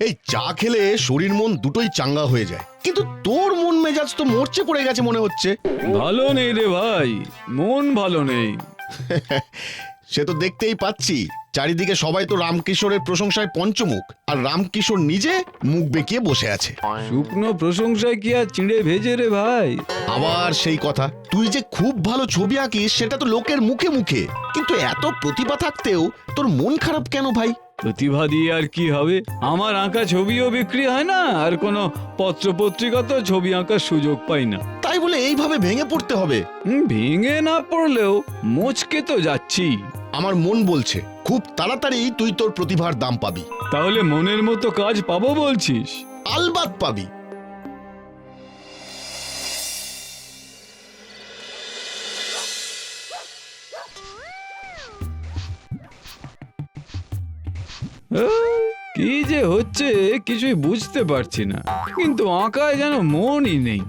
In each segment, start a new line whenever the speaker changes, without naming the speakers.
এই চা খেলে শরীর মন দুটোই চাঙ্গা হয়ে যায়। কিন্তু তোর মন মেজাজ তো মরচে পড়ে গেছে মনে হচ্ছে।
ভালো নেই রে ভাই মন ভালো নেই।
সে তো দেখতেই পাচ্ছি চারিদিকে সবাই তো রামকিশোরের প্রশংসায় পঞ্চমুখ আর রামকিশোর নিজে মুখ বেঁকিয়ে বসে আছে।
শুকনো প্রশংসায় কি আর চিঁড়ে ভেজে রে ভাই?
আবার সেই কথা তুই যে খুব ভালো ছবি আঁকিস সেটা তো লোকের মুখে মুখে। কিন্তু এত প্রতিভা থাকতেও তোর মন খারাপ কেন ভাই?
প্রতিভা দিয়ে আর কি হবে? আমার আঁকা ছবিও বিক্রি হয় না আর কোনো পত্র তো ছবি আঁকার সুযোগ পাই না।
তাই বলে এইভাবে ভেঙে পড়তে হবে?
হুম, ভেঙে না পড়লেও মোচকে তো যাচ্ছি।
আমার মন বলছে খুব তাড়াতাড়ি তুই তোর প্রতিভার দাম পাবি।
তাহলে মনের মতো কাজ পাবো বলছিস?
আলবাত পাবি।
কি যে হচ্ছে কিছুই বুঝতে পারছি না। কিন্তু আঁকায় যেন মনই নেই।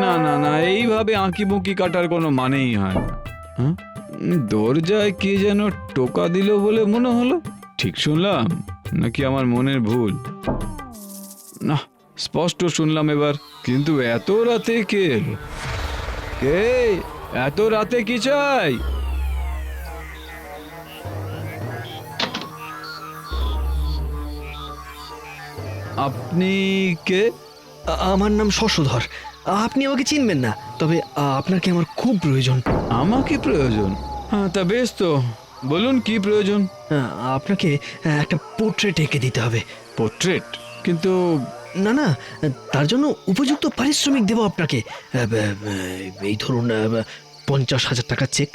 না না না, এইভাবে আঁকি বুকি কাটার কোনো মানেই হয় না। হ্যাঁ? দরজায় কে যেন টোকা দিল বলে মনে হলো? ঠিক শুনলাম, নাকি আমার মনের ভুল? না, স্পষ্ট শুনলাম এবার, কিন্তু এত রাতে কে কে? এত রাতে কি চাই? আপনি কে?
আমার নাম শশধর। আপনি আমাকে চিনবেন না তবে আপনাকে আমার খুব প্রয়োজন?
আমাকে প্রয়োজন? হ্যাঁ তা বেশ তো। বলুন কি প্রয়োজন?
আপনাকে একটা পোর্ট্রেট এঁকে দিতে হবে।
পোর্ট্রেট কিন্তু
না না তার জন্য উপযুক্ত পারিশ্রমিক দেবো আপনাকে। এই ধরুন পঞ্চাশ হাজার টাকার চেক।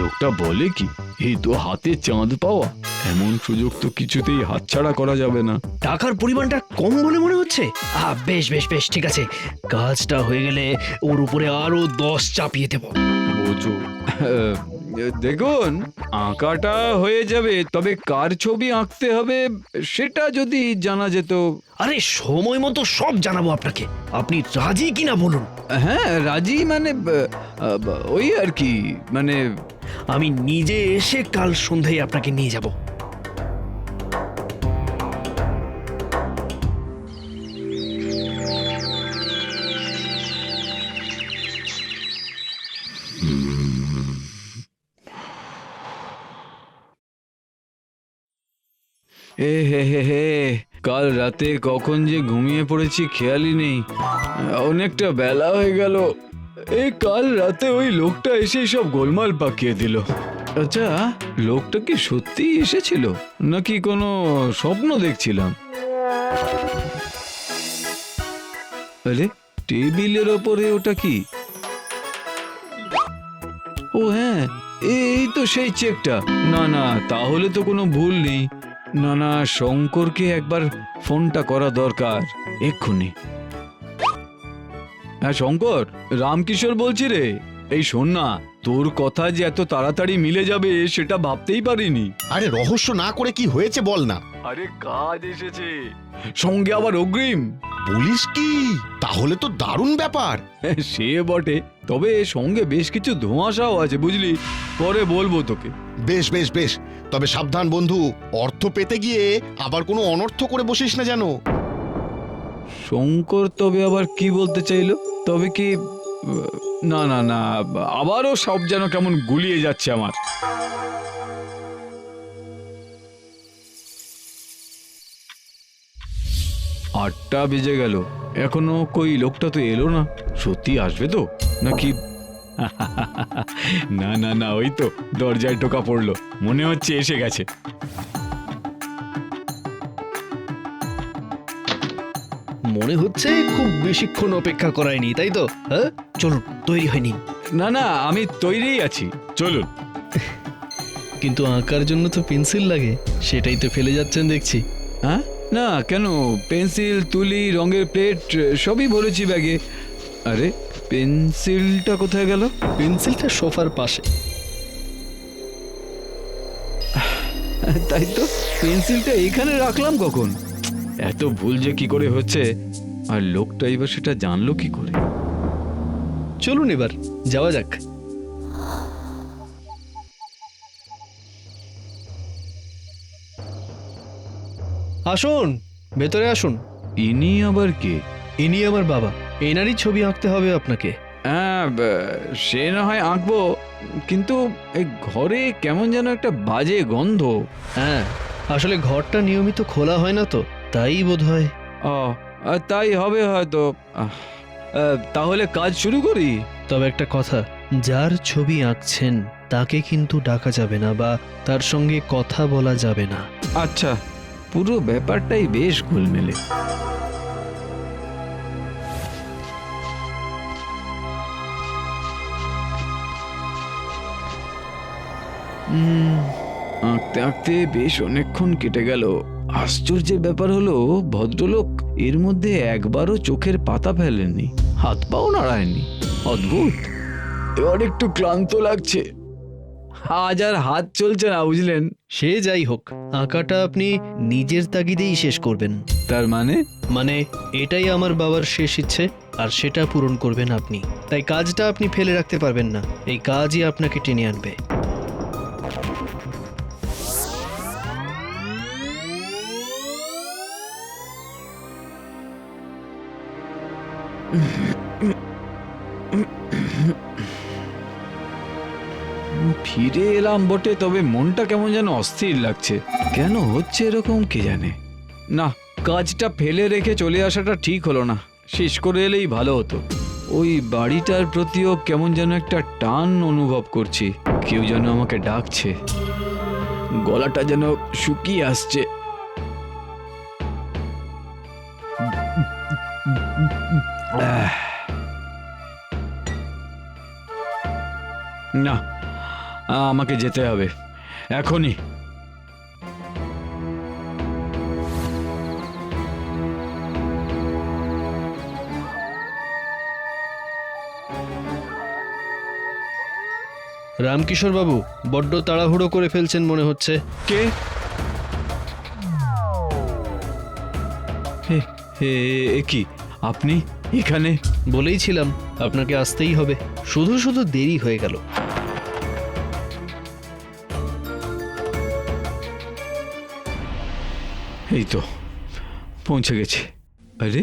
লোকটা বলে কি এই তো হাতে চাঁদ পাওয়া। এমন সুযোগ তো কিছুতেই হাতছাড়া করা যাবে না।
টাকার পরিমাণটা কম বলে মনে হচ্ছে? আ, বেশ বেশ বেশ ঠিক আছে। কাজটা হয়ে গেলে ওর উপরে আরও দশ চাপিয়ে দেবো।
বোঝো। দেখুন আঁকাটা হয়ে যাবে তবে কার ছবি আঁকতে হবে সেটা যদি জানা যেত।
আরে সময় মতো সব জানাব আপনাকে। আপনি রাজি কিনা বলুন?
হ্যাঁ রাজি মানে আহ, আহ, ওই আর কি মানে
আমি নিজে এসে কাল সন্ধ্যায় আপনাকে নিয়ে যাব।
এ হে হে হে, কাল রাতে কখন যে ঘুমিয়ে পড়েছি খেয়ালই নেই। অনেকটা বেলা হয়ে গেল। এই কাল রাতে ওই লোকটা এসে সব গোলমাল পাকিয়ে দিল। আচ্ছা লোকটা কি সত্যি এসেছিল? নাকি কোনো স্বপ্ন দেখছিলাম? আরে, টেবিলের ওপরে ওটা কি? ও হ্যাঁ এই তো সেই চেকটা। না না, তাহলে তো কোনো ভুল নেই। না না শঙ্করকে একবার ফোনটা করা দরকার এক্ষুনি। হ্যাঁ শঙ্কর রামকিশোর বলছি রে। এই শোন না তোর কথা যে এত তাড়াতাড়ি মিলে যাবে সেটা ভাবতেই পারিনি।
আরে রহস্য না করে কি হয়েছে বল না।
আরে কাজ এসেছে। সঙ্গে আবার অগ্রিম।
বলিস কি? তাহলে তো দারুণ ব্যাপার।
সে বটে। তবে সঙ্গে বেশ কিছু ধোঁয়াশাও আছে বুঝলি? পরে বলব তোকে।
বেশ বেশ বেশ। তবে সাবধান বন্ধু। অর্থ পেতে গিয়ে আবার কোনো অনর্থ করে বসিস না যেন।
শঙ্কর তবে আবার কি বলতে চাইলো? তবে কি না না না আবারও সব যেন কেমন গুলিয়ে যাচ্ছে আমার। আটটা বেজে গেল। এখনও কই লোকটা তো এলো না? সত্যি আসবে তো? নাকি? না না না ওই তো দরজায় টোকা পড়ল। মনে হচ্ছে এসে গেছে।
মনে হচ্ছে খুব বেশিক্ষণ অপেক্ষা করায়নি তাই তো? হ্যাঁ? চলুন তৈরি হয়নি।
না না আমি তৈরিই আছি। চলুন।
কিন্তু আঁকার জন্য তো পেন্সিল লাগে সেটাই তো ফেলে যাচ্ছেন দেখছি।
হ্যাঁ? না কেন? পেন্সিল তুলি রঙের প্লেট সবই ভরেছি ব্যাগে। আরে পেন্সিলটা কোথায় গেল?
পেন্সিলটা সোফার পাশে।
তাই তো পেন্সিলটা এইখানে রাখলাম কখন? এত ভুল যে কি করে হচ্ছে? আর লোকটা এবার সেটা জানলো কি করে?
চলুন এবার যাওয়া যাক। আসুন ভেতরে আসুন।
ইনি আবার কে?
ইনি আমার বাবা। এনারই ছবি আঁকতে হবে আপনাকে।
হ্যাঁ সে না হয় আঁকবো কিন্তু এই ঘরে কেমন যেন একটা বাজে গন্ধ।
হ্যাঁ আসলে ঘরটা নিয়মিত খোলা হয় না তো তাই বোধ হয়
ও তাই হবে হয়তো। তাহলে কাজ শুরু করি।
তবে একটা কথা যার ছবি আঁকছেন তাকে কিন্তু ডাকা যাবে না বা তার সঙ্গে কথা বলা যাবে না।
আচ্ছা। পুরো ব্যাপারটাই বেশ গোলমেলে। আঁকতে আঁকতে বেশ অনেকক্ষণ কেটে গেল। আশ্চর্যের ব্যাপার হলো, ভদ্রলোক এর মধ্যে একবারও চোখের পাতা ফেলেননি, হাত পাও নাড়ায়নি। অদ্ভুত। এবার একটু ক্লান্ত লাগছে। আজ আর হাত চলছে না, বুঝলেন?
সে যাই হোক আঁকাটা আপনি নিজের তাগিদেই শেষ করবেন।
তার মানে?
মানে এটাই আমার বাবার শেষ ইচ্ছে আর সেটা পূরণ করবেন আপনি। তাই কাজটা আপনি ফেলে রাখতে পারবেন না এই কাজই আপনাকে টেনে আনবে।
ফিরে এলাম বটে, তবে মনটা কেমন যেন অস্থির লাগছে। কেন হচ্ছে এরকম কে জানে? না, কাজটা ফেলে রেখে চলে আসাটা ঠিক হলো না। শেষ করে এলেই ভালো হতো। ওই বাড়িটার প্রতিও কেমন যেন একটা টান অনুভব করছি। কেউ যেন আমাকে ডাকছে। গলাটা যেন শুকিয়ে আসছে। না আমাকে যেতে হবে। এখনই।
রামকিশোর বাবু বড্ড তাড়াহুড়ো করে ফেলছেন মনে হচ্ছে।
কে? হে কি? আপনি এখানে?
বলেই ছিলাম আপনাকে আসতেই হবে। শুধু শুধু দেরি হয়ে গেল।
এই তো, পৌঁছে গেছে। আরে,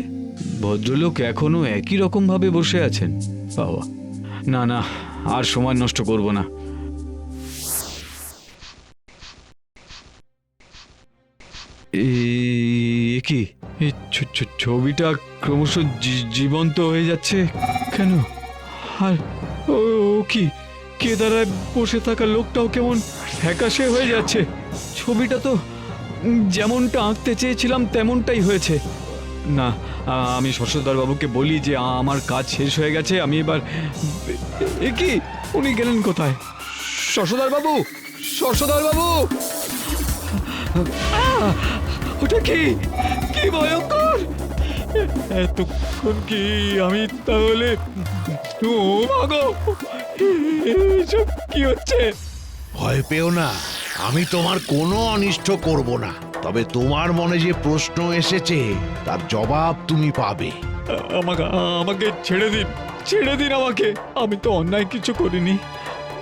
ভদ্রলোক এখনও একই রকম ভাবে বসে আছেন। বাবা, না না, আর সময় নষ্ট করব না। কি? এই ছবিটা ক্রমশ জীবন্ত হয়ে যাচ্ছে। কেন? আর ও ও কি? কেদারায় বসে থাকা লোকটাও কেমন ফ্যাকাশে হয়ে যাচ্ছে? ছবিটা তো যেমনটা আঁকতে চেয়েছিলাম তেমনটাই হয়েছে। না আমি শশধর বাবুকে বলি যে আমার কাজ শেষ হয়ে গেছে আমি এবার এ কি? উনি গেলেন কোথায়? শশধর বাবু শশধর বাবু! ওটা কি? কি ভয়ঙ্কর! এতক্ষণ কি আমি তাহলে ও মাগো কি হচ্ছে?
ভয় পেও না। আমি তোমার কোনো অনিষ্ট করব না। তবে তোমার মনে যে প্রশ্ন এসেছে তার জবাব তুমি পাবে।
আমাকে আমাকে ছেড়ে দিন ছেড়ে দিন আমাকে। আমি তো অন্যায় কিছু করিনি।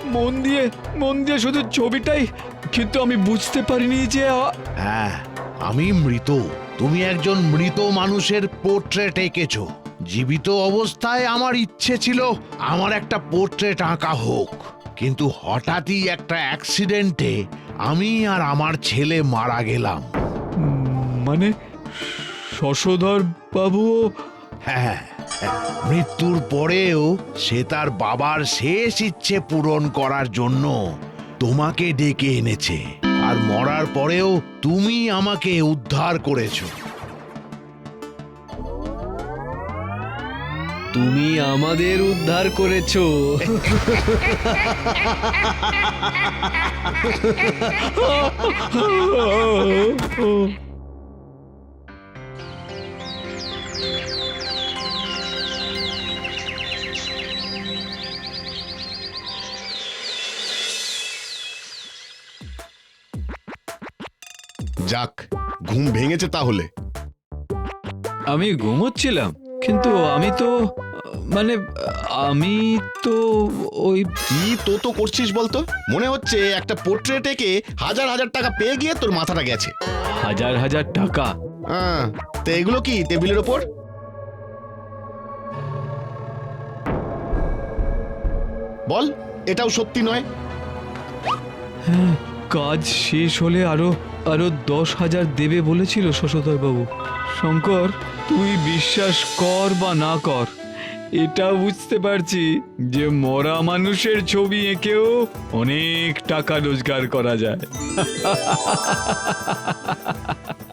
মন দিয়ে মন দিয়ে শুধু ছবিটাই কিন্তু আমি বুঝতে পারিনি যে
হ্যাঁ আমি মৃত। তুমি একজন মৃত মানুষের পোর্ট্রেট এঁকেছো। জীবিত অবস্থায় আমার ইচ্ছে ছিল আমার একটা পোর্ট্রেট আঁকা হোক। কিন্তু হঠাৎই একটা অ্যাক্সিডেন্টে আমি আর আমার ছেলে মারা গেলাম।
মানে শশধর বাবুও?
হ্যাঁ হ্যাঁ, মৃত্যুর পরেও সে তার বাবার শেষ ইচ্ছে পূরণ করার জন্য তোমাকে ডেকে এনেছে। আর মরার পরেও তুমি আমাকে উদ্ধার করেছ।
তুমি আমাদের উদ্ধার করেছ।
যাক ঘুম ভেঙেছে তাহলে।
আমি ঘুমোচ্ছিলাম। কিন্তু আমি তো মানে আমি তো ওই
কি তো তো করছিস বলতো? মনে হচ্ছে একটা পোর্ট্রেট এঁকে হাজার হাজার টাকা পেয়ে গিয়ে তোর মাথাটা গেছে।
হাজার হাজার টাকা?
হ্যাঁ তো এগুলো কি টেবিলের ওপর? বল এটাও সত্যি নয়।
হ্যাঁ কাজ শেষ হলে আরও আরও দশ হাজার দেবে বলেছিল শশধর বাবু শঙ্কর, তুই বিশ্বাস কর বা না কর, এটা বুঝতে পারছি যে মরা মানুষের ছবি এঁকেও অনেক টাকা রোজগার করা যায়।